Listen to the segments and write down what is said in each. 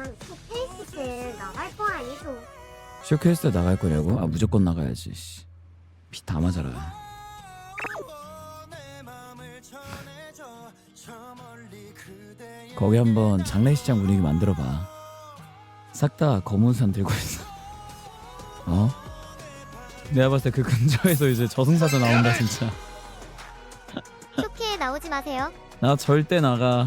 그러면 쇼케이스 때 나갈 거 아니죠? 쇼케이스 때 나갈 거냐고? 아 무조건 나가야지 씨. 피다 맞아라 거기 한번 장례식장 분위기 만들어봐 싹 다 검은 산 들고 있어 어? 내가 봤을 때 그 근처에서 이제 저승사자 나온다 진짜 쇼케에 나오지 마세요. 나 절대 나가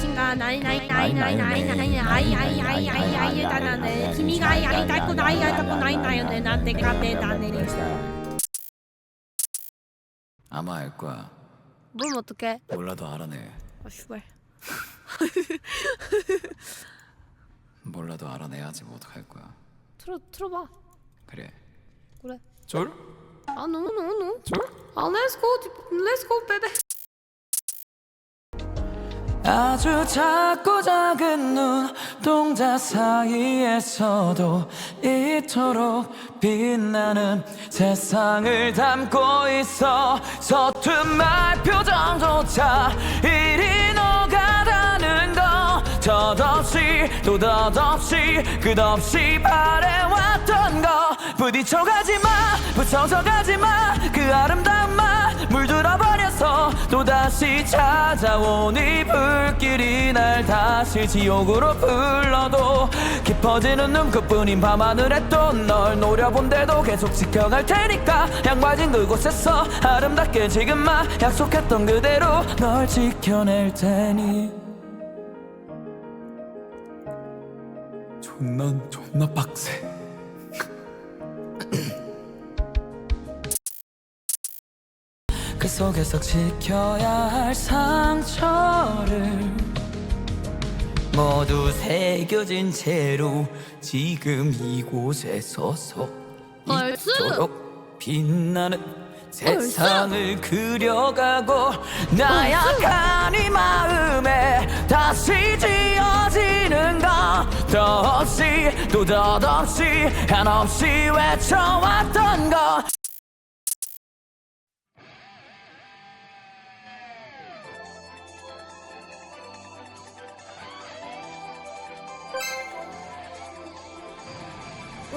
신가 나이 나이 나이 나이 나이 나이 아이 아이 아이 아이 아이 나나네君が아이 아이 닦고 나이 아이 닦고 나이 나요네 나 내가 내 나네 아마 알 거야. 뭘 어떡해 몰라도 알아내. 아 슈발 몰라도 알아내야지 뭐 어떡할 거야. 틀어 틀어봐 그래. 그래 쫄? 아 no no no 쫄? 아 let's go let's go baby 아주 작고 작은 눈동자 사이에서도 이토록 빛나는 세상을 담고 있어. 서툰 말 표정조차 이리 녹아다는 거 덧없이 또 덧없이 끝없이 바래왔던 거 부딪혀가지 마 부서져가지 마 그 아름다운 말 물들어버려 서 또다시 찾아온 이 불길이 날 다시 지옥으로 불러도 깊어지는 눈끝뿐인 밤하늘에 또 널 노려본데도 계속 지켜갈 테니까 양봐진 그곳에서 아름답게 지금만 약속했던 그대로 널 지켜낼 테니. 존나 존나 빡세 속에서 지켜야 할 상처를 모두 새겨진 채로 지금 이곳에 서서 얼쑤! 이토록 빛나는 세상을 그려가고 나약한 이 마음에 다시 지어지는 것 덧없이 또 덧없이 한없이 외쳐왔던 것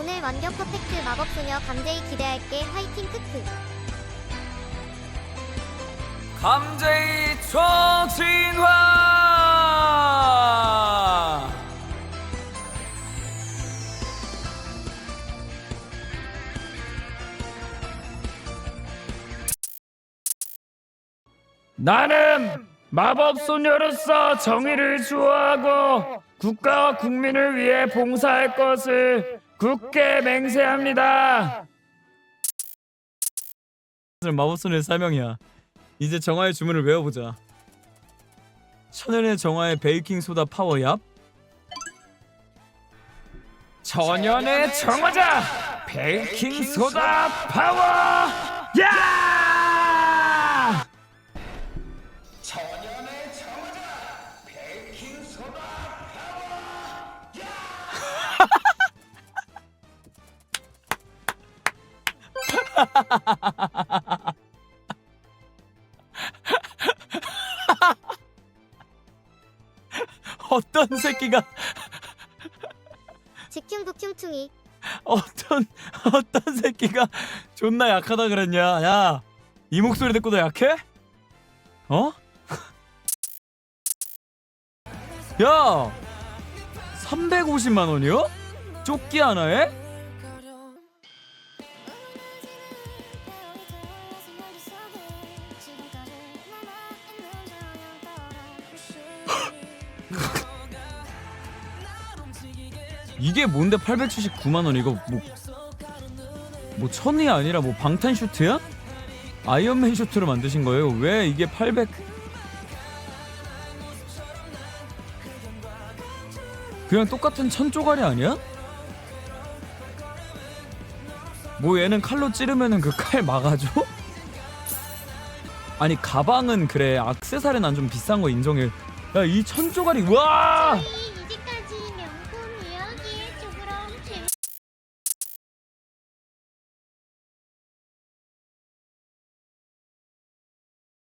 오늘 완벽 퍼펙트 마법소녀 감제이 기대할게 화이팅 크크. 감제의 초진화 나는 마법 소녀로서 정의를 주호하고 국가와 국민을 위해 봉사할 것을 굳게 맹세합니다. 마법소녀의 사명이야. 이제 정화의 주문을 외워보자. 천연의 정화의 베이킹 소다 파워 얍. 천연의 정화자! 베이킹 소다 파워 야! 어떤 새끼가 지킴 부킴퉁이. 어떤 어떤 새끼가 존나 약하다 그랬냐? 야, 이 목소리 듣고도 약해? 어? 야, 350만 원이요? 조끼 하나에? 이게 뭔데 879만 원 이거 뭐 뭐 천이 아니라 뭐 방탄 슈트야? 아이언맨 슈트로 만드신 거예요? 왜 이게 800 그냥 똑같은 천 쪼가리 아니야? 뭐 얘는 칼로 찌르면은 그 칼 막아줘? 아니 가방은 그래 악세사리 난좀 비싼 거 인정해 야 이 천조가리 와